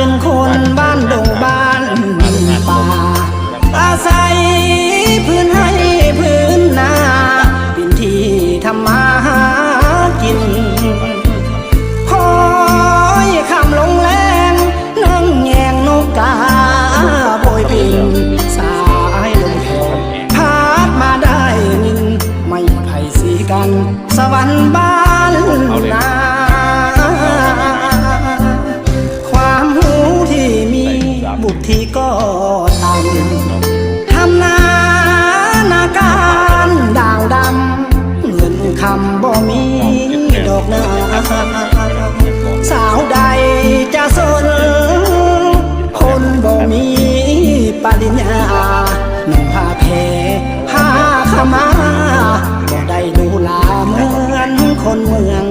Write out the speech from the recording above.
เป็นคนบ้านดงบ้านป่า อาศัยพื้นให้พื้นนาเป็นที่ทำมาหากินคอยคำลงแรงนั่งแยงนกกาโบยบินสายลมแผ่พาดมาได้นินไม่ไผ่สีกัน สวรรค์บ้าน ทุกทีก็ตันทำนานาการดาวดำเงินคำบ่มีดอกนาสาวใดจะสน คนบ่มีปัญญาหนึ่งผ้าเพผ้าขมาบ่ได้ดูลาเหมือนคนเมือง